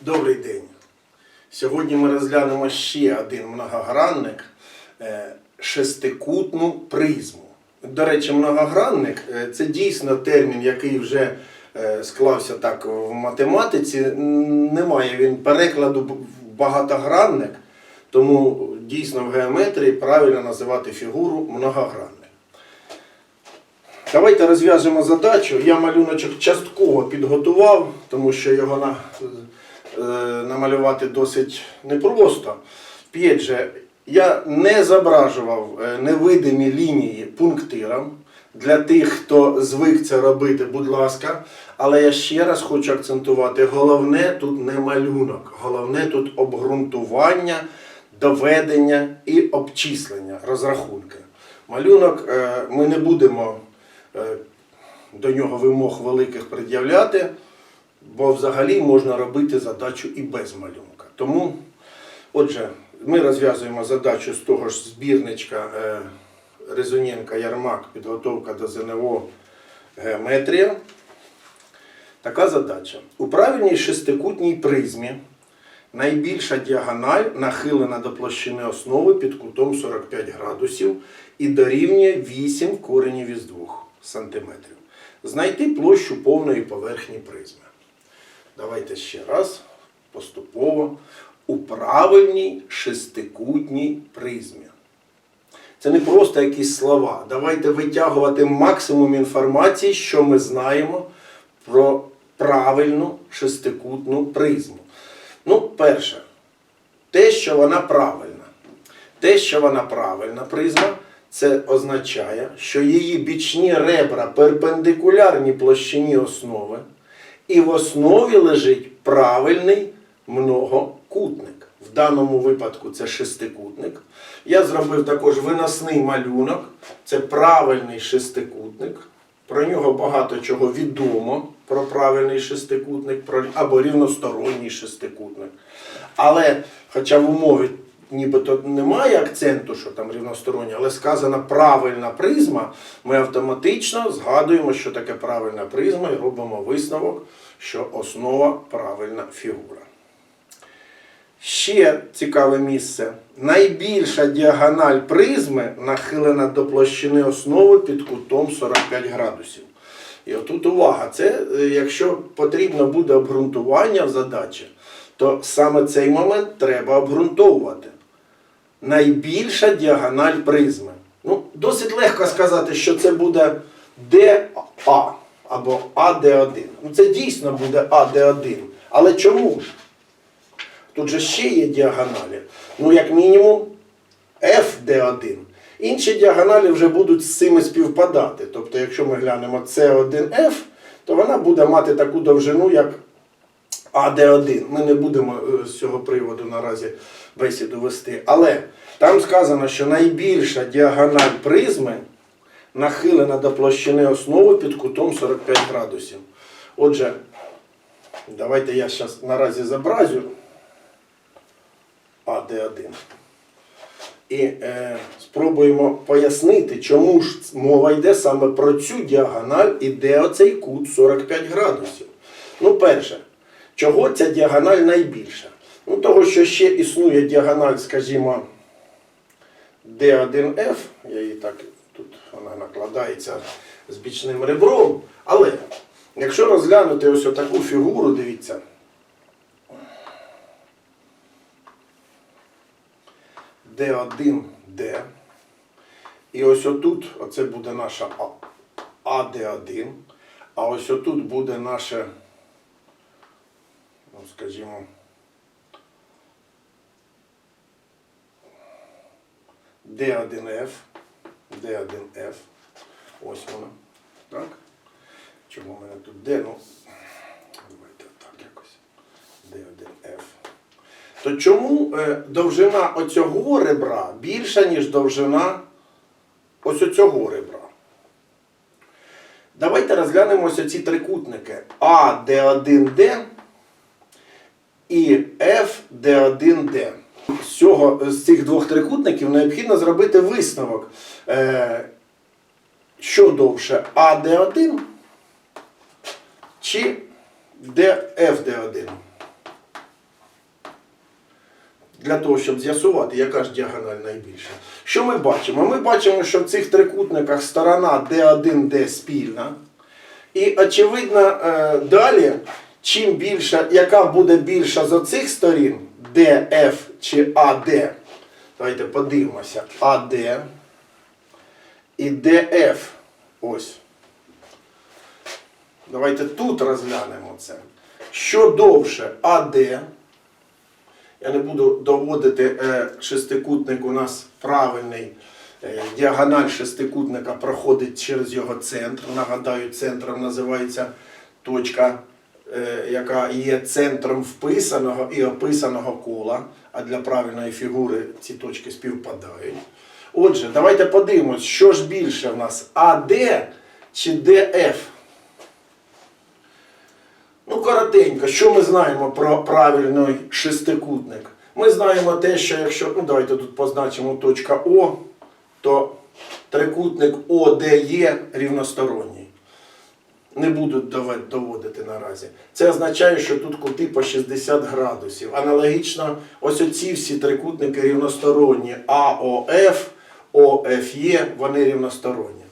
Добрий день. Сьогодні ми розглянемо ще один многогранник е, шестикутну призму. До речі, многогранник е, це дійсно термін, який вже е, склався так в математиці. Немає він перекладу багатогранник, тому дійсно в геометрії правильно називати фігуру многогранник. Давайте розв'яжемо задачу. Я малюночок частково підготував, тому що його на, намалювати досить непросто. П'ять же, я не зображував е, невидимі лінії пунктиром. Для тих, хто звик це робити, будь ласка. Але я ще раз хочу акцентувати: головне тут не малюнок, головне тут обґрунтування, доведення і обчислення, розрахунки. Малюнок е, ми не будемо е, до нього вимог великих пред'являти, бо взагалі можна робити задачу і без малюнка. Тому, отже, ми розв'язуємо задачу з того ж збірничка е, Резоненка Ярмак, підготовка до ЗНО геометрія. Така задача. У правильній шестикутній призмі найбільша діагональ нахилена до площини основи під кутом 45 градусів і дорівнює 8 коренів із 2 сантиметрів. Знайти площу повної поверхні призми. Давайте ще раз поступово. У правильній шестикутній призмі. Це не просто якісь слова. Давайте витягувати максимум інформації, що ми знаємо про правильну шестикутну призму. Ну, перше, те, що вона правильна. Те, що вона правильна призма, це означає, що її бічні ребра перпендикулярні площині основи, і в основі лежить правильний многокутник. В даному випадку це шестикутник. Я зробив також виносний малюнок. Це правильний шестикутник. Про нього багато чого відомо про правильний шестикутник, або рівносторонній шестикутник. Але, хоча в умові нібито немає акценту, що там рівностороння, але сказана правильна призма, ми автоматично згадуємо, що таке правильна призма, і робимо висновок, що основа правильна фігура. Ще цікаве місце. Найбільша діагональ призми нахилена до площини основи під кутом 45 градусів. І отут увага, це е, якщо потрібно буде обґрунтування в задачі, то саме цей момент треба обґрунтовувати. Найбільша діагональ призми. Ну, досить легко сказати, що це буде ДА або АД1. Ну, це дійсно буде АД1. Але чому? Тут же ще є діагоналі. Ну, як мінімум, FD1. Інші діагоналі вже будуть з цими співпадати. Тобто, якщо ми глянемо C1F, то вона буде мати таку довжину, як AD1. Ми не будемо е, з цього приводу наразі бесіду вести. Але там сказано, що найбільша діагональ призми нахилена до площини основи під кутом 45 градусів. Отже, давайте я зараз наразі зобразю. АД1. І е, спробуємо пояснити, чому ж мова йде саме про цю діагональ і де оцей кут 45 градусів. Ну, перше, чого ця діагональ найбільша? Ну, того, що ще існує діагональ, скажімо, D1F, я її так, накладається з бічним ребром. Але якщо розглянути ось таку фігуру, дивіться. D1D. І ось отут, оце буде наша А- AD1. А ось отут буде наше, ну скажімо, D1F. D1F. Ось воно. Так? Чому в мене тут D? Ну, давайте так якось. D1F то чому е, довжина оцього ребра більша, ніж довжина ось оцього ребра? Давайте розглянемо ці трикутники А, Д1Д і F, Д1Д. З, цього, з цих двох трикутників необхідно зробити висновок. Е, що довше АД1 чи ДФД1? для того, щоб з'ясувати, яка ж діагональ найбільша. Що ми бачимо? Ми бачимо, що в цих трикутниках сторона D1, D спільна. І очевидно, е, далі, чим більша, яка буде більша з оцих сторін, DF чи AD, давайте подивимося, AD і DF. Ось. Давайте тут розглянемо це. Що довше АД, я не буду доводити е, шестикутник у нас правильний. Е, діагональ шестикутника проходить через його центр. Нагадаю, центром називається точка, яка є центром вписаного і описаного кола. А для правильної фігури ці точки співпадають. Отже, давайте подивимось, що ж більше в нас АД чи ДФ. Ну, коротенько, що ми знаємо про правильний шестикутник? Ми знаємо те, що якщо, ну давайте тут позначимо точка О, то трикутник ОДЕ рівносторонній. Не буду дове- доводити наразі. Це означає, що тут кути по 60 градусів. Аналогічно, ось оці всі трикутники рівносторонні АОФ, ОФЄ, вони рівносторонні.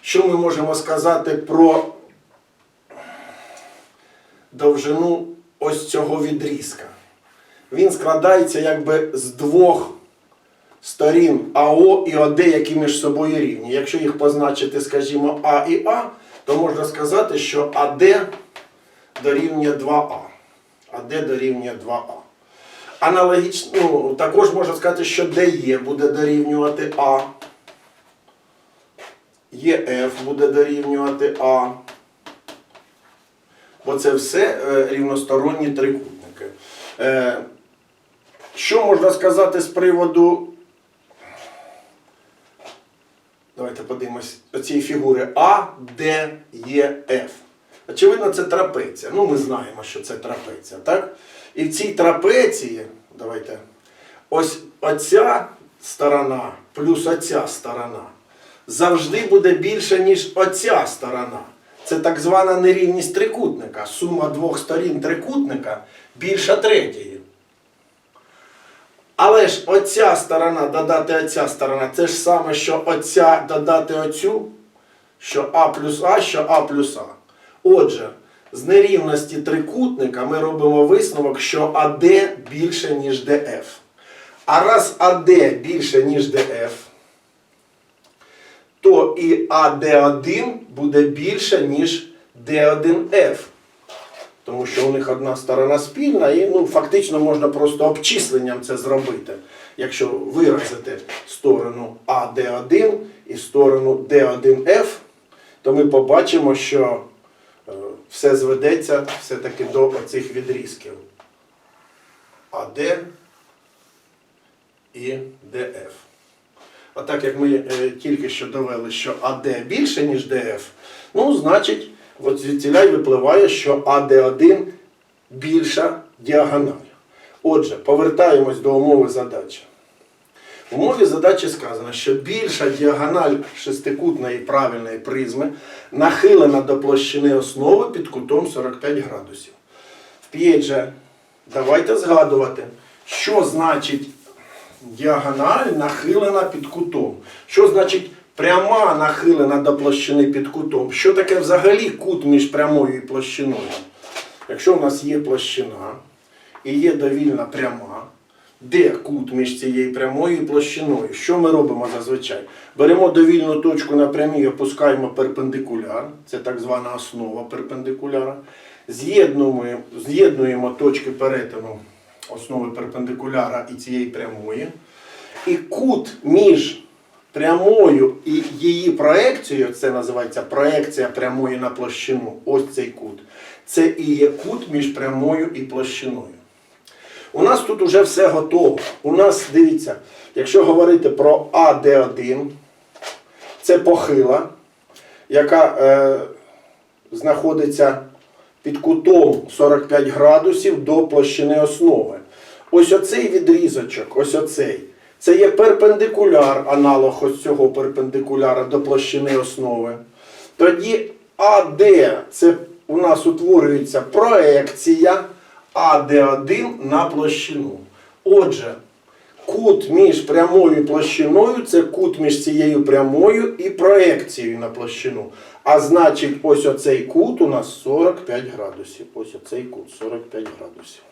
Що ми можемо сказати про довжину ось цього відрізка. Він складається якби з двох сторін АО і ОД, які між собою рівні. Якщо їх позначити, скажімо, А і А, то можна сказати, що АД дорівнює 2А. АД дорівнює 2А. Аналогічно, ну, також можна сказати, що ДЕ буде дорівнювати А. ЄФ буде дорівнювати А. Бо це все е, рівносторонні трикутники. Е, що можна сказати з приводу. Давайте подивимось цієї фігури А, Д, Е, Ф. Очевидно, це трапеція. Ну, ми знаємо, що це трапеція, так? І в цій трапеції, давайте, ось оця сторона плюс оця сторона завжди буде більше, ніж оця сторона. Це так звана нерівність трикутника. Сума двох сторін трикутника більша третьої. Але ж оця сторона додати оця сторона, це ж саме, що оця додати оцю, що А плюс А, що А плюс А. Отже, з нерівності трикутника ми робимо висновок, що АД більше, ніж ДФ. А раз АД більше, ніж ДФ, то і АД1 буде більше, ніж Д1Ф. Тому що у них одна сторона спільна, і ну, фактично можна просто обчисленням це зробити. Якщо виразити сторону АД1 і сторону Д1Ф, то ми побачимо, що е, все зведеться все-таки до оцих відрізків. АД і ДФ. А так як ми е, тільки що довели, що АД більше, ніж ДФ, ну, значить, от звідтіля й випливає, що АД1 більша діагональ. Отже, повертаємось до умови задачі. В умові задачі сказано, що більша діагональ шестикутної правильної призми нахилена до площини основи під кутом 45 градусів. Вп'ять же, давайте згадувати, що значить діагональ нахилена під кутом. Що значить пряма нахилена до площини під кутом? Що таке взагалі кут між прямою і площиною? Якщо у нас є площина і є довільна пряма, де кут між цією прямою і площиною? Що ми робимо зазвичай? Беремо довільну точку на прямій, опускаємо перпендикуляр, це так звана основа перпендикуляра. З'єднуємо, з'єднуємо точки перетину основи перпендикуляра і цієї прямої. І кут між прямою і її проекцією, це називається проекція прямої на площину, ось цей кут. Це і є кут між прямою і площиною. У нас тут вже все готово. У нас, дивіться, якщо говорити про АД1, це похила, яка е, знаходиться під кутом 45 градусів до площини основи. Ось оцей відрізочок, ось оцей. Це є перпендикуляр, аналог ось цього перпендикуляра до площини основи. Тоді АД це у нас утворюється проекція АД1 на площину. Отже, Кут між прямою площиною це кут між цією прямою і проекцією на площину. А значить, ось оцей кут у нас 45 градусів. Ось оцей кут 45 градусів.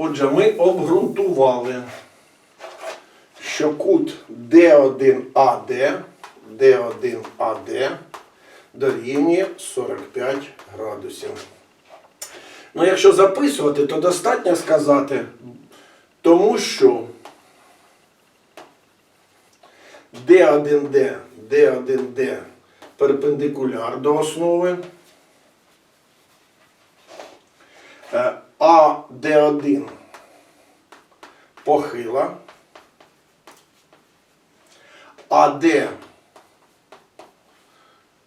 Отже, ми обґрунтували, що кут D1AD, D1AD дорівнює 45 градусів. Ну, якщо записувати, то достатньо сказати, тому що D1D, D1D перпендикуляр до основи, е, а D1 похила, а D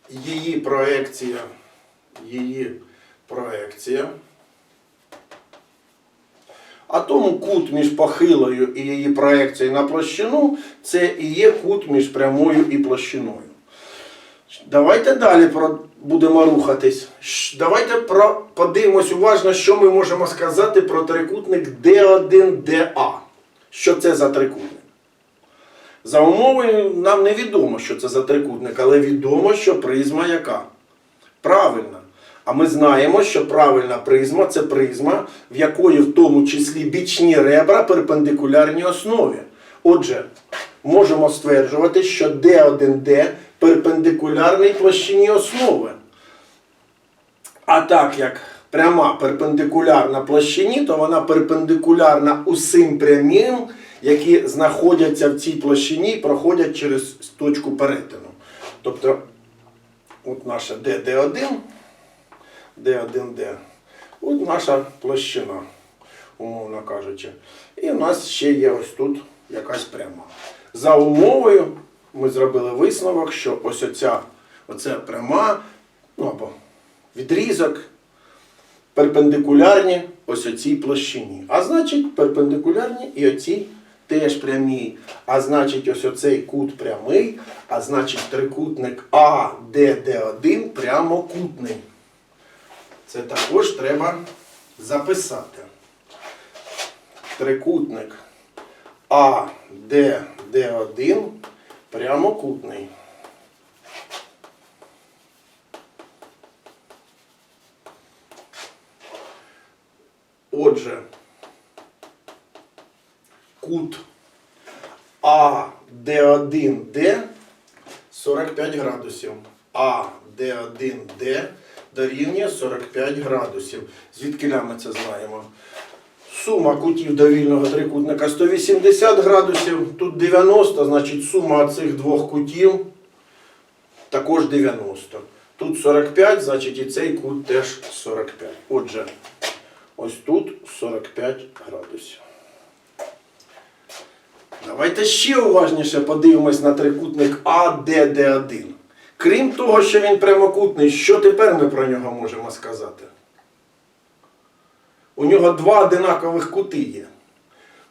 її проекція, її проекція. А тому кут між похилою і її проекцією на площину це і є кут між прямою і площиною. Давайте далі будемо рухатись. Давайте подивимось уважно, що ми можемо сказати про трикутник D1DA. Що це за трикутник? За умовою нам невідомо, що це за трикутник, але відомо, що призма яка? Правильна. А ми знаємо, що правильна призма це призма, в якої в тому числі бічні ребра перпендикулярні основі. Отже, можемо стверджувати, що D1D перпендикулярний площині основи. А так як пряма перпендикулярна площині, то вона перпендикулярна усім прямим, які знаходяться в цій площині і проходять через точку перетину. Тобто, от наша DD1, D1D, от наша площина, умовно кажучи. І в нас ще є ось тут якась пряма. За умовою ми зробили висновок, що ось оця, оця пряма, ну або відрізок перпендикулярні ось оцій площині. А значить, перпендикулярні і оці теж прямі. А значить, ось оцей кут прямий, а значить трикутник АДД1 прямокутний. Це також треба записати. Трикутник АДД1 прямокутний. Отже, кут АД1Д 45 градусів. АД1Д дорівнює 45 градусів. Звідки ми це знаємо? Сума кутів довільного трикутника 180 градусів, тут 90, значить сума цих двох кутів також 90. Тут 45, значить і цей кут теж 45. Отже, ось тут 45 градусів. Давайте ще уважніше подивимось на трикутник АДД1. Крім того, що він прямокутний, що тепер ми про нього можемо сказати? У нього два одинакових кути є.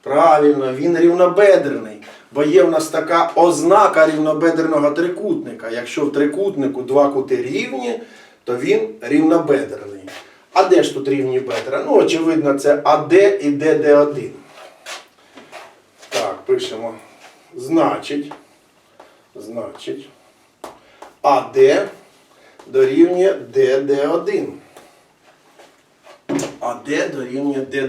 Правильно, він рівнобедрений, бо є в нас така ознака рівнобедреного трикутника. Якщо в трикутнику два кути рівні, то він рівнобедрений. А де ж тут рівні бедра? Ну, очевидно, це АД і ДД1. Так, пишемо. Значить, значить, АД дорівнює ДД1. АД дорівнює ДД1.